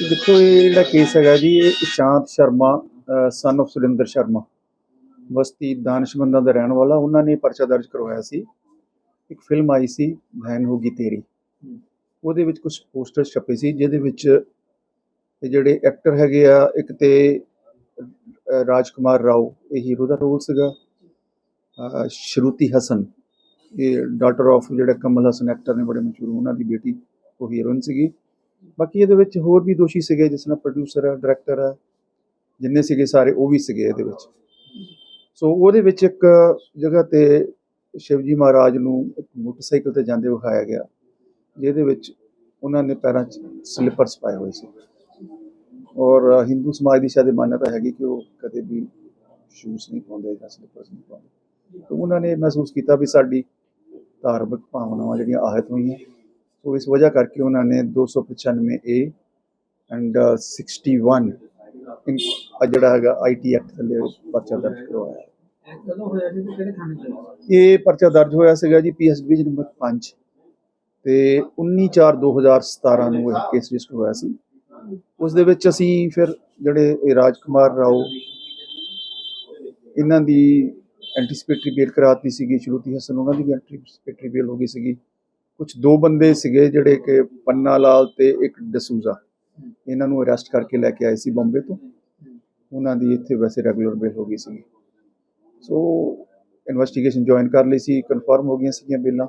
ਦੇਖੋ ਇਹ ਜਿਹੜਾ ਕੇਸ ਹੈਗਾ ਜੀ ਇਹ ਇਸ਼ਾਂਤ ਸ਼ਰਮਾ ਸਨ of ਸੁਰਿੰਦਰ ਸ਼ਰਮਾ। ਬਸਤੀ ਦਾਨਿਸ਼ਮੰਦਾਂ ਦਾ ਰਹਿਣ ਵਾਲਾ ਉਹਨਾਂ ਨੇ ਪਰਚਾ ਦਰਜ ਕਰਵਾਇਆ ਸੀ। ਇੱਕ ਫਿਲਮ ਆਈ ਸੀ ਭੈਣ ਹੋਗੀ ਤੇਰੀ। ਉਹਦੇ ਵਿੱਚ ਕੁਝ ਪੋਸਟਰ ਛਪੇ ਸੀ ਜਿਹਦੇ ਵਿੱਚ ਇਹ ਜਿਹੜੇ ਐਕਟਰ ਹੈਗੇ ਆ ਇੱਕ ਤੇ ਅਹ, ਰਾਜਕੁਮਾਰ ਰਾਓ ਇਹ ਹੀਰੋ ਦਾ ਰੋਲ ਸੀਗਾ। ਸ਼ਰੂਤੀ ਹਸਨ ਇਹ ਡਾਟਰ ਆਫ ਜਿਹੜਾ ਕਮਲ ਹਸਨ ਐਕਟਰ ਨੇ ਬੜੇ ਮਸ਼ਹੂਰ ਉਹਨਾਂ ਦੀ ਬੇਟੀ ਉਹ ਹੀਰੋਇਨ ਸੀਗੀ। ਬਾਕੀ ਇਹਦੇ ਵਿੱਚ ਹੋਰ ਵੀ ਦੋਸ਼ੀ ਸੀਗੇ, ਜਿਸ ਨਾਲ ਪ੍ਰੋਡਿਊਸਰ ਹੈ ਡਾਇਰੈਕਟਰ ਹੈ ਜਿੰਨੇ ਸੀਗੇ ਸਾਰੇ, ਉਹ ਵੀ ਸੀਗੇ ਇਹਦੇ ਵਿੱਚ। ਸੋ ਉਹਦੇ ਵਿੱਚ ਇੱਕ ਜਗ੍ਹਾ ਤੇ ਸ਼ਿਵਜੀ ਮਹਾਰਾਜ ਨੂੰ ਇੱਕ ਮੋਟਰਸਾਈਕਲ ਤੇ ਜਾਂਦੇ ਵਿਖਾਇਆ ਗਿਆ, ਜਿਹਦੇ ਵਿੱਚ ਉਹਨਾਂ ਨੇ ਪੈਰਾਂ 'ਚ ਸਲਿੱਪਰਸ ਪਾਏ ਹੋਏ ਸੀ। ਔਰ ਹਿੰਦੂ ਸਮਾਜ ਦੀ ਸ਼ਾਇਦ ਮਾਨਤਾ ਹੈਗੀ ਕਿ ਉਹ ਕਦੇ ਵੀ ਸ਼ੂਜ਼ ਨਹੀਂ ਪਾਉਂਦੇ ਜਾਂ ਸਲਿੱਪਰਸ ਨਹੀਂ ਪਾਉਂਦੇ। ਤਾਂ ਉਹਨਾਂ ਨੇ ਮਹਿਸੂਸ ਕੀਤਾ ਵੀ ਸਾਡੀ ਧਾਰਮਿਕ ਭਾਵਨਾਵਾਂ ਜਿਹੜੀਆਂ ਆਹਤ ਹੋਈਆਂ ਸੋ ਇਸ ਵਜ੍ਹਾ ਕਰਕੇ ਉਹਨਾਂ ਨੇ 295 ਏ ਐਂਡ 61 ਇਨ ਜਿਹੜਾ ਹੈਗਾ ਆਈਟੀ ਐਕਟ ਥੱਲੇ ਪਰਚਾ ਦਰਜ ਕਰਵਾਇਆ ਇਹ ਪਰਚਾ ਦਰਜ ਹੋਇਆ ਸੀਗਾ ਜੀ ਪੀਐਸ ਡਿਵੀਜ਼ਨ ਨੰਬਰ 5 ਤੇ 19/4/2017 ਨੂੰ ਇਹ ਕੇਸ ਰਜਿਸਟਰ ਹੋਇਆ ਸੀ ਉਸ ਦੇ ਵਿੱਚ ਅਸੀਂ ਫਿਰ ਜਿਹੜੇ ਰਾਜ ਕੁਮਾਰ ਰਾਓ ਇਹਨਾਂ ਦੀ ਐਂਟੀਸਪੇਟਰੀ ਬੇਲ ਕਰਾਤੀ ਸੀਗੀ ਸ਼ਰੂਤੀ ਹਸਨ ਉਹਨਾਂ ਦੀ ਵੀ ਐਂਟੀਸਪੇਟਰੀ ਬੇਲ ਹੋ ਗਈ ਸੀਗੀ ਕੁਝ ਦੋ ਬੰਦੇ ਸੀਗੇ ਜਿਹੜੇ ਕਿ ਪੰਨਾ ਲਾਲ ਤੇ ਇੱਕ ਡਸੂਜ਼ਾ। ਇਹਨਾਂ ਨੂੰ ਅਰੈਸਟ ਕਰਕੇ ਲੈ ਕੇ ਆਏ ਸੀ ਬੰਬੇ ਤੋਂ। ਉਹਨਾਂ ਦੀ ਇੱਥੇ ਵੈਸੇ ਰੈਗੂਲਰ ਬੇਲ ਹੋ ਗਈ ਸੀਗੀ। ਸੋ ਇਨਵੈਸਟੀਗੇਸ਼ਨ ਜੁਆਇਨ ਕਰ ਲਈ ਸੀ ਕਨਫਰਮ ਹੋ ਗਈਆਂ ਸੀਗੀਆਂ ਬਿੱਲਾਂ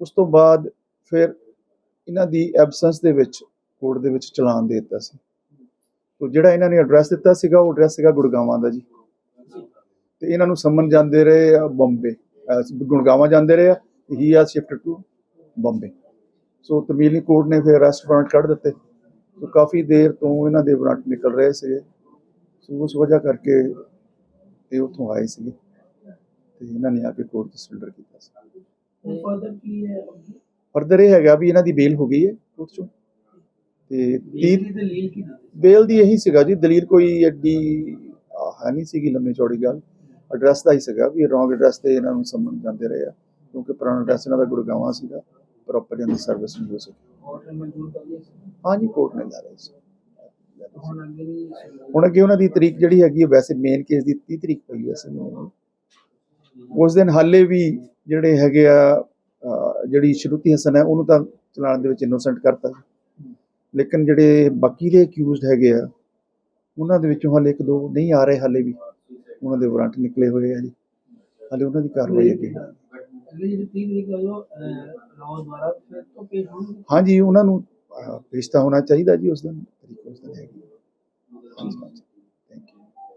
ਉਸ ਤੋਂ ਬਾਅਦ ਫਿਰ ਇਹਨਾਂ ਦੀ ਐਬਸੈਂਸ ਦੇ ਵਿੱਚ ਕੋਰਟ ਦੇ ਵਿੱਚ ਚਲਾਨ ਦੇ ਦਿੱਤਾ ਸੀ। ਤੋ ਜਿਹੜਾ ਇਹਨਾਂ ਨੇ ਐਡਰੈਸ ਦਿੱਤਾ ਸੀਗਾ, ਉਹ ਐਡਰੈਸ ਸੀਗਾ ਗੁੜਗਾਵਾਂ ਦਾ ਜੀ। ਤੇ ਇਹਨਾਂ ਨੂੰ ਸਮਨ ਜਾਂਦੇ ਰਹੇ ਆ ਬੰਬੇ ਗੁੜਗਾਵਾਂ ਜਾਂਦੇ ਰਹੇ ਆ। ਹੀ ਆ ਸ਼ਿਫਟ ਟੂ ਬੰਬੇ ਸੋ ਤਮੀਲੀ ਕੋਰਟ ਨੇ ਫਿਰ ਅਰੈਸਟ ਵਾਰੰਟ ਕੱਢ ਦਿੱਤੇ। ਸੋ ਕਾਫੀ ਦੇਰ ਤੋਂ ਇਹਨਾਂ ਦੇ ਵਾਰੰਟ ਨਿਕਲ ਰਹੇ ਸੀਗੇ। ਸੋ ਉਸ ਵਜ੍ਹਾ ਕਰਕੇ ਇਹ ਉੱਥੋਂ ਆਏ ਸੀਗੇ। ਤੇ ਇਹਨਾਂ ਨੇ ਆ ਕੇ ਕੋਰਟ 'ਚ ਸਰੈਂਡਰ ਕੀਤਾ ਸੀ। ਫਰਦਰ ਕੀ ਹੈ ਫਰਦਰ ਇਹ ਹੈਗਾ ਵੀ ਇਹਨਾਂ ਦੀ ਬੇਲ ਹੋ ਗਈ ਹੈ ਕੋਰਟ 'ਚੋਂ। ਤੇ ਲੀਲ 30 ਦੀ ਦਲੀਲ ਕੀ ਬੇਲ ਦੀ ਇਹੀ ਸੀਗਾ ਜੀ ਦਲੀਲ ਕੋਈ ਐਡੀ ਹੈ ਨਹੀਂ ਸੀਗੀ ਲੰਮੀ ਚੌੜੀ ਗੱਲ। ਐਡਰੈਸ ਦਾ ਹੀ ਸੀਗਾ ਵੀ ਰੋਂਗ ਐਡਰੈਸ ਤੇ ਇਹਨਾਂ ਨੂੰ ਸੰਮਨ ਜਾਂਦੇ ਰਹੇ ਆ। ਕਿਉਂਕਿ ਪੁਰਾਣਾ ਐਡਰੈਸ ਇਹਨਾਂ ਦਾ ਗੁੜਗਾਵਾਂ ਸੀਗਾ ਪ੍ਰੋਪਰ ਇਹਨਾਂ ਦੀ ਸਰਵਿਸ ਨਹੀਂ ਹੋ ਸਕੀ ਹਾਂਜੀ ਕੋਰਟ ਨੇ ਲਾ ਰਹੀ ਸੀ। ਹੁਣ ਅੱਗੇ ਉਹਨਾਂ ਦੀ ਤਰੀਕ ਜਿਹੜੀ ਹੈਗੀ ਹੈ ਵੈਸੇ ਮੇਨ ਕੇਸ ਦੀ 30 ਤਰੀਕ ਪਈ ਵੈਸੇ। ਮੈਨੂੰ ਉਸ ਦਿਨ ਹਾਲੇ ਵੀ ਜਿਹੜੇ ਹੈਗੇ ਆ ਜਿਹੜੀ ਸ਼ਰੂਤੀ ਹਸਨ ਹੈ ਉਹਨੂੰ ਤਾਂ ਚਲਾਣ ਦੇ ਵਿੱਚ ਇਨੋਸੈਂਟ ਕਰਤਾ ਲੇਕਿਨ ਜਿਹੜੇ ਬਾਕੀ ਦੇ ਅਕਿਊਜ਼ਡ ਹੈਗੇ ਆ ਉਹਨਾਂ ਦੇ ਵਿੱਚੋਂ ਹਾਲੇ ਇੱਕ ਦੋ ਨਹੀਂ ਆ ਰਹੇ ਹਾਲੇ ਵੀ। ਉਹਨਾਂ ਦੇ ਵਾਰੰਟ ਨਿਕਲੇ ਹੋਏ ਆ ਜੀ। ਹਾਲੇ ਉਹਨਾਂ ਦੀ ਕਾਰਵਾਈ ਅੱਗੇ। ਹੈ। ਅਗਲੀ ਜਿਹੜੀ 30 ਤਰੀਕ ਹੈ ਉਹ ਰਾਓ ਦੁਆਰਾ ਫਿਰ ਤੋਂ ਪੇਸ਼ ਹੋਣਗੇ ਹਾਂਜੀ ਉਹਨਾਂ ਨੂੰ ਅਹ, ਰਿਸ਼ਤਾ ਹੋਣਾ ਚਾਹੀਦਾ ਜੀ ਉਸ ਦਿਨ ਤਰੀਕ ਉਸ ਦਿਨ ਹੈਗੀ।